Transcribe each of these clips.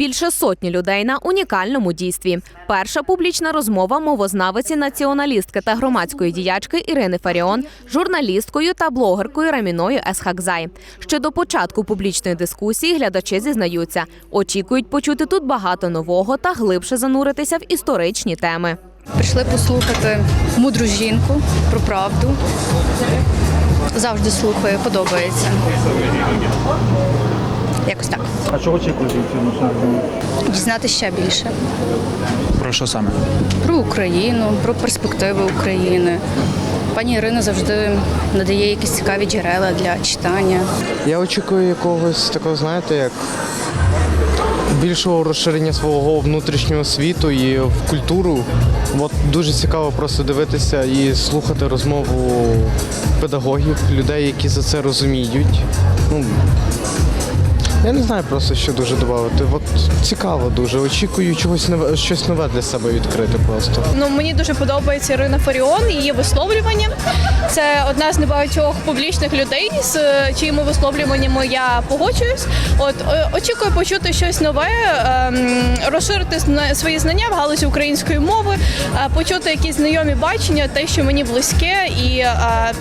Більше сотні людей на унікальному дійстві. Перша публічна розмова мовознавиці, націоналістки та громадської діячки Ірини Фаріон, журналісткою та блогеркою Раміною Есхакзай. Ще до початку публічної дискусії глядачі зізнаються, очікують почути тут багато нового та глибше зануритися в історичні теми. Прийшли послухати мудру жінку про правду. Завжди слухаю, подобається. Якось так. А чого очікуєте від цього нашого? Дізнати ще більше Про що саме? про Україну, про перспективи України. Пані Ірина завжди надає якісь цікаві джерела для читання. Я очікую якогось такого, знаєте, як більшого розширення свого внутрішнього світу і в культуру. От дуже цікаво просто дивитися і слухати розмову педагогів, людей, які за це розуміють. Ну, я не знаю просто, що дуже додати. От цікаво дуже. Очікую чогось нове, щось нове для себе відкрити просто. Ну мені дуже подобається Ірина Фаріон, її висловлювання. Це одна з небагатьох публічних людей, з е, чиїми висловлюваннями я погоджуюсь. От е, очікую почути щось нове, ем, розширити свої знання в галузі української мови, е, почути якісь знайомі бачення, те, що мені близьке, і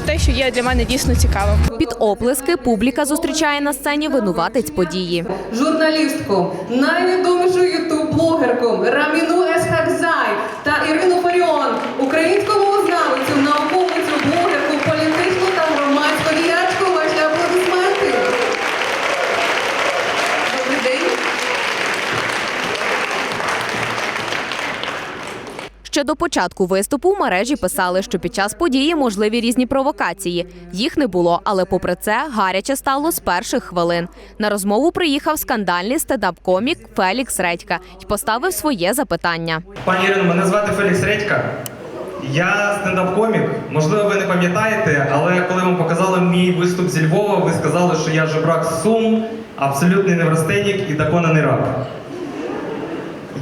те, що є для мене дійсно цікавим. Під оплески публіка зустрічає на сцені винуватець події. журналістку, найвідомішу ютуб-блогерку Ще до початку виступу в мережі писали, що під час події можливі різні провокації. Їх не було, але попри це гаряче стало з перших хвилин. На розмову приїхав скандальний стендап-комік Фелікс Редька і поставив своє запитання. Пані Ірино, мене звати Фелікс Редька. Я стендап-комік. Можливо, ви не пам'ятаєте, але коли вам показали мій виступ зі Львова, ви сказали, що я жебрак з Сум, абсолютний неврастенік і доконаний рак.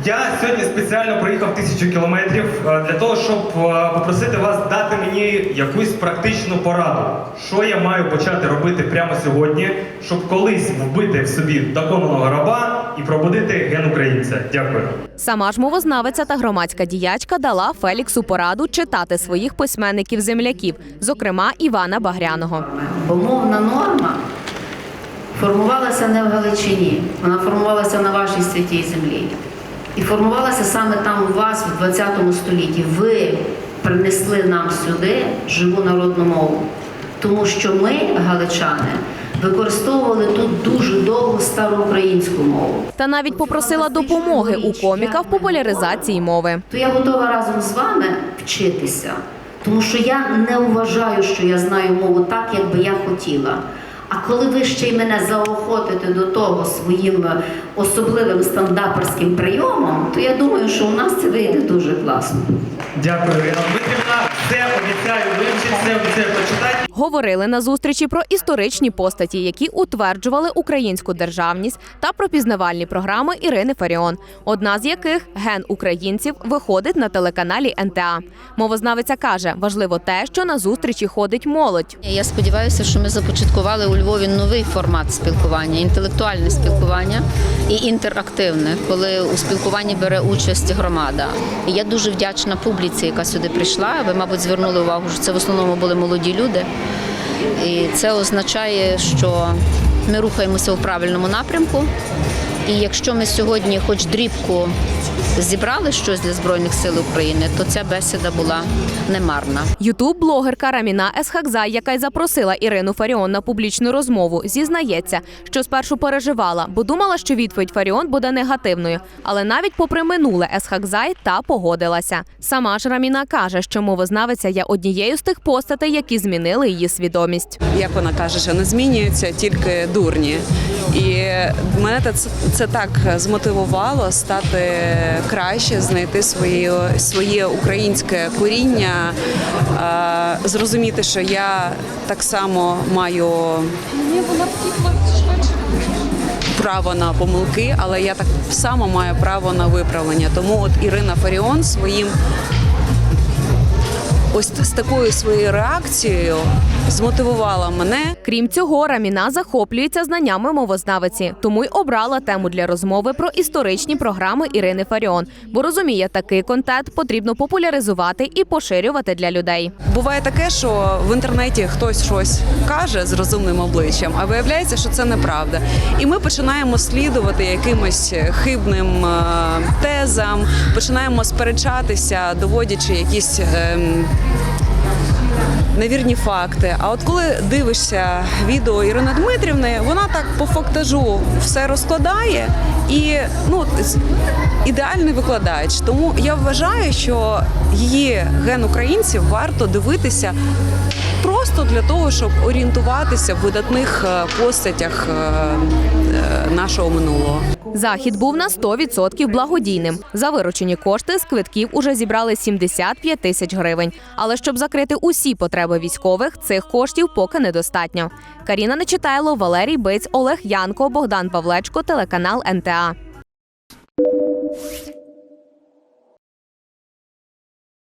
Я сьогодні спеціально проїхав тисячу кілометрів е, для того, щоб е, попросити вас дати мені якусь практичну пораду, що я маю почати робити прямо сьогодні, щоб колись вбити в собі доконаного раба і пробудити ген українця. Дякую. Сама ж мовознавиця та громадська діячка дала Феліксу пораду читати своїх письменників-земляків, зокрема Івана Багряного. Бо мовна норма формувалася не в Галичині, вона формувалася на вашій святій землі. І формувалася саме там у вас в 20 столітті. Ви принесли нам сюди живу народну мову. Тому що ми, галичани, використовували тут дуже довго староукраїнську мову. Та навіть попросила допомоги у коміка в популяризації мови. то я готова разом з вами вчитися. Тому що я не вважаю, що я знаю мову так, як би я хотіла. А коли ви ще й мене заохотите до того своїм е, особливим стендаперським прийомом, то я думаю, що у нас це вийде дуже класно. Дякую, Дмитрівна. Все обіцяю вивчити, все обіцяю почитати. Говорили на зустрічі про історичні постаті, які утверджували українську державність, та про пізнавальні програми Ірини Фаріон, одна з яких ген українців виходить на телеканалі НТА. Мовознавиця каже, важливо те, що на зустрічі ходить молодь. Я сподіваюся, що ми започаткували у Львові новий формат спілкування, інтелектуальне спілкування і інтерактивне, коли у спілкуванні бере участь громада. І я дуже вдячна публіці, яка сюди прийшла. Ви, мабуть, звернули увагу, що це в основному були молоді люди. І це означає, що ми рухаємося у правильному напрямку. І якщо ми сьогодні, хоч дрібку, зібрали щось для збройних сил України, то ця бесіда була немарна. Ютуб-блогерка Раміна Есхакзай, яка й запросила Ірину Фаріон на публічну розмову, зізнається, що спершу переживала, бо думала, що відповідь Фаріон буде негативною. Але навіть попри минуле Есхакзай та погодилася. Сама ж Раміна каже, що мовознавиця є однією з тих постатей, які змінили її свідомість. як вона каже, що не змінюються тільки дурні. І мене це, це так змотивувало стати краще, знайти своє, своє українське коріння, зрозуміти, що я так само маю право на помилки, але я так само маю право на виправлення. Тому от Ірина Фаріон своїм ось з такою своєю реакцією змотивувала мене. Крім цього, Раміна захоплюється знаннями мовознавиці, тому й обрала тему для розмови про історичні програми Ірини Фаріон, бо розуміє, такий контент потрібно популяризувати і поширювати для людей. Буває таке, що в інтернеті хтось щось каже з розумним обличчям, а виявляється, що це неправда. І ми починаємо слідувати якимось хибним е, тезам, починаємо сперечатися, доводячи якісь. Невірні факти. А от коли дивишся відео Ірини Дмитрівни, вона так по фактажу все розкладає і ну ідеальний викладач. Тому я вважаю, що її ген українців варто дивитися просто для того, щоб орієнтуватися в видатних е, постатях е, е, нашого минулого. Захід був на 100% благодійним. За виручені кошти з квитків уже зібрали 75 тисяч гривень. Але щоб закрити усі потреби військових, цих коштів поки недостатньо. Каріна Нечитайло, Валерій Биць, Олег Янко, Богдан Павлечко, телеканал НТА.